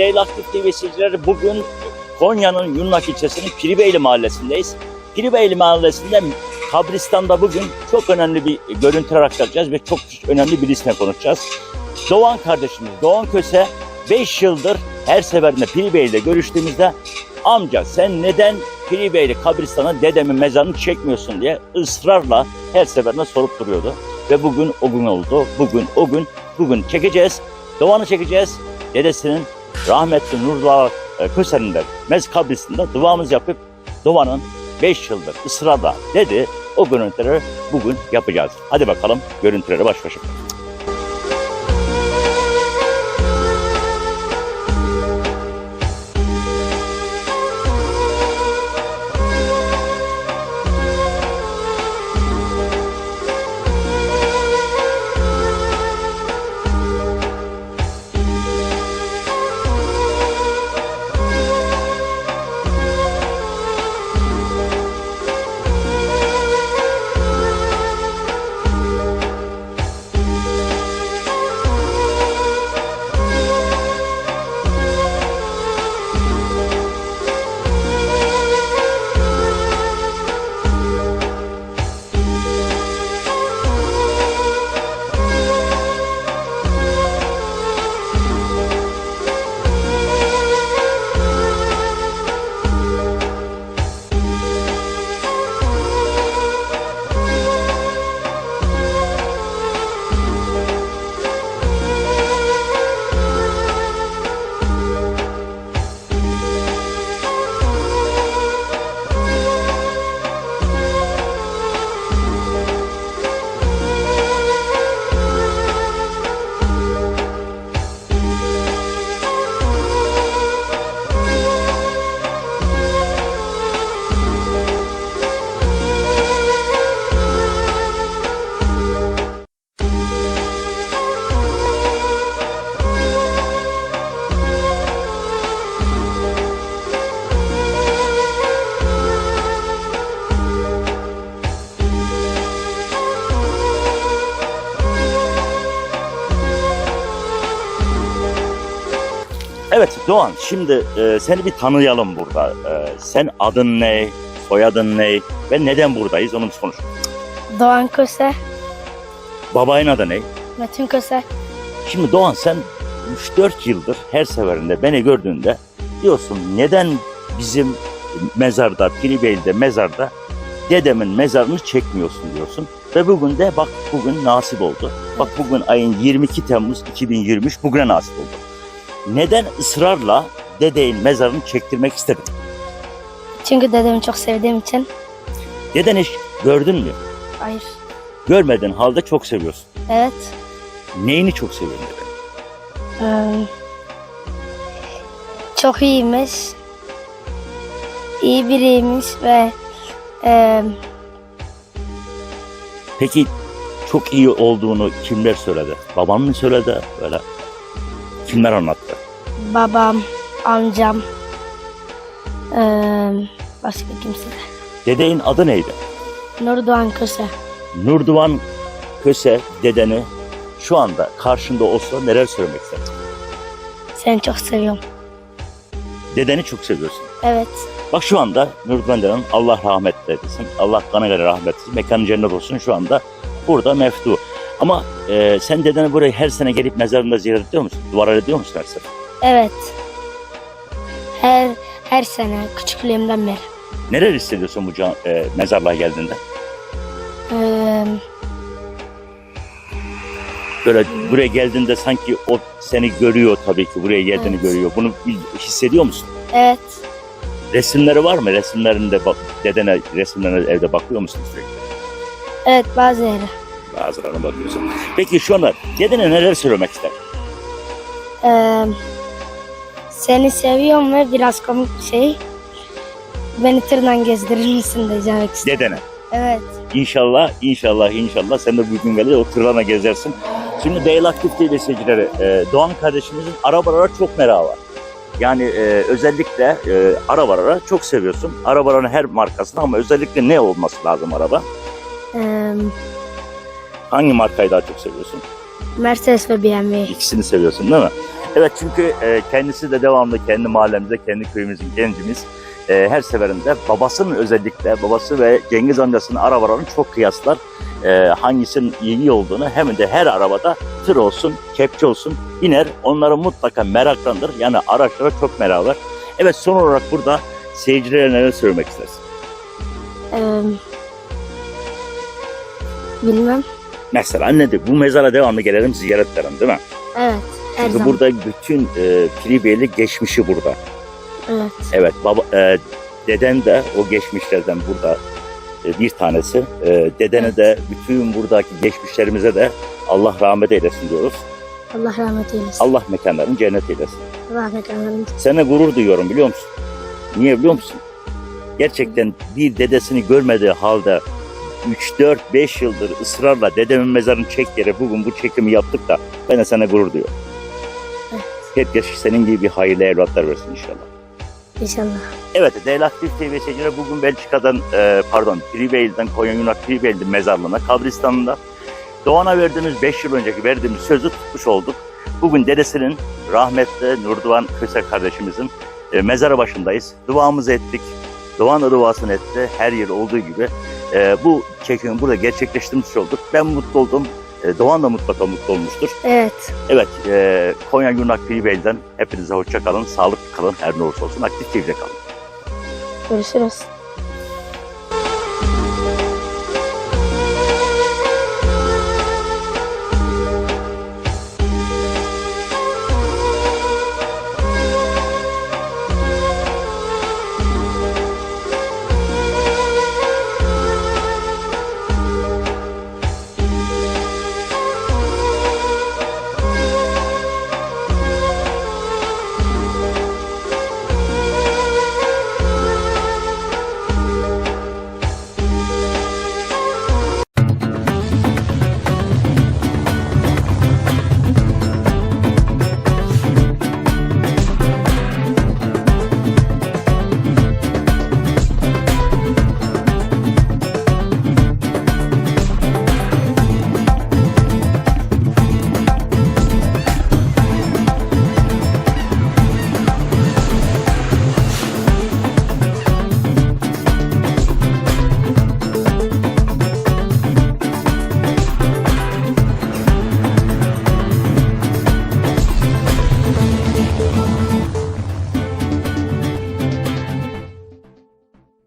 değerli aktif TV seyircileri bugün Konya'nın Yunnaş ilçesinin Piribeyli mahallesindeyiz. Piribeyli mahallesinde kabristanda bugün çok önemli bir görüntüler aktaracağız ve çok önemli bir isme konuşacağız. Doğan kardeşimiz Doğan Köse 5 yıldır her seferinde Piribeyli'de görüştüğümüzde amca sen neden Piribeyli kabristana dedemin mezarını çekmiyorsun diye ısrarla her seferinde sorup duruyordu. Ve bugün o gün oldu. Bugün o gün. Bugün çekeceğiz. Doğan'ı çekeceğiz. Dedesinin rahmetli Nurullah e, Köse'nin de mez kabrisinde duamız yapıp Doğan'ın 5 yıldır ısrarla dedi o görüntüleri bugün yapacağız. Hadi bakalım görüntülere baş başa. Evet Doğan şimdi e, seni bir tanıyalım burada. E, sen adın ne, soyadın ne ve neden buradayız onu biz konuşalım. Doğan Köse, Babayın adı ne? Metin Köse. Şimdi Doğan sen 3-4 yıldır her seferinde beni gördüğünde diyorsun neden bizim mezarda, Piribeyli'de mezarda dedemin mezarını çekmiyorsun diyorsun. Ve bugün de bak bugün nasip oldu. Bak bugün ayın 22 Temmuz 2023 bugüne nasip oldu. Neden ısrarla dedeyin mezarını çektirmek istedin? Çünkü dedemi çok sevdiğim için. Deden hiç gördün mü? Hayır. Görmediğin halde çok seviyorsun. Evet. Neyini çok seviyorsun deden? Ee, çok iyiymiş. İyi biriymiş ve e, Peki çok iyi olduğunu kimler söyledi? Baban mı söyledi? Böyle kimler anlattı? Babam, amcam, e, başka kimse de. Dedeğin adı neydi? Nur Doğan Köse. Nurduvan Köse dedeni şu anda karşında olsa neler söylemek ister? Seni çok seviyorum. Dedeni çok seviyorsun. Evet. Bak şu anda Nurduvan deden Allah rahmet eylesin. Allah kana göre rahmet eylesin. Mekanı cennet olsun şu anda burada meftu. Ama e, sen dedeni buraya her sene gelip mezarında ziyaret ediyor musun? Dua ediyor musun her sene? Evet. Her her sene küçüklüğümden beri. Neler hissediyorsun bu can, e, mezarlığa geldiğinde? Ee, Böyle buraya geldiğinde sanki o seni görüyor tabii ki buraya geldiğini Evet. görüyor. Bunu bil- hissediyor musun? evet. Resimleri var mı? Resimlerinde bak, dedene resimlerine evde bakıyor musun sürekli? Evet bazı yere. Bazılarına bakıyorsun. Peki şu anda dedene neler söylemek ister? Ee, seni seviyorum ve biraz komik bir şey. Beni tırdan gezdirir misin demek istedim. Dedene. Evet. İnşallah, inşallah, inşallah sen de bugün gelir o tırlarına gezersin. Şimdi Aktif TV seyircileri, e, Doğan kardeşimizin arabalara çok merakı var. Yani e, özellikle e, arabalara çok seviyorsun. Arabaların her markasını ama özellikle ne olması lazım araba? Ee, Hangi markayı daha çok seviyorsun? Mercedes ve BMW. İkisini seviyorsun değil mi? Evet çünkü e, kendisi de devamlı kendi mahallemizde, kendi köyümüzün gencimiz. E, her seferinde babasının özellikle, babası ve Cengiz amcasının arabalarını çok kıyaslar. E, hangisinin iyi olduğunu hem de her arabada tır olsun, kepçe olsun iner. Onları mutlaka meraklandır. Yani araçlara çok merak var. Evet son olarak burada seyircilere neler söylemek istersin? Ee, bilmem. Mesela nedir? Bu mezara devamlı gelelim ziyaretlerim değil mi? Evet. Her Çünkü zaman. burada bütün e, Piribeyli geçmişi burada. Evet. Evet, baba, e, deden de o geçmişlerden burada e, bir tanesi. E, dedene de bütün buradaki geçmişlerimize de Allah rahmet eylesin diyoruz. Allah rahmet eylesin. Allah mekanlarını cennet eylesin. Allah mekanlarını Seninle gurur duyuyorum biliyor musun? Niye biliyor musun? Gerçekten bir dedesini görmediği halde 3, 4, 5 yıldır ısrarla dedemin mezarını çek yere bugün bu çekimi yaptık da ben de sana gurur duyuyorum. Evet. Hep yaş senin gibi bir hayırlı evlatlar versin inşallah. inşallah. Evet, değerli Aktif TV seyircileri bugün Belçika'dan, e, pardon, Pribeyl'den, Konya Yunak Pribeyl'de mezarlığına, kabristanında Doğan'a verdiğimiz 5 yıl önceki verdiğimiz sözü tutmuş olduk. Bugün dedesinin rahmetli Nurduvan Köse kardeşimizin e, mezarı başındayız. Duamızı ettik. Doğan duasını etti. Her yıl olduğu gibi. E, bu çekimi burada gerçekleştirmiş olduk. Ben mutlu oldum. E, Doğan da mutlaka mutlu olmuştur. Evet. Evet, e, Konya Yunak Pribeyl'den hepinize hoşça kalın, sağlıklı kalın, her ne olursa olsun aktif TV'de kalın. Görüşürüz.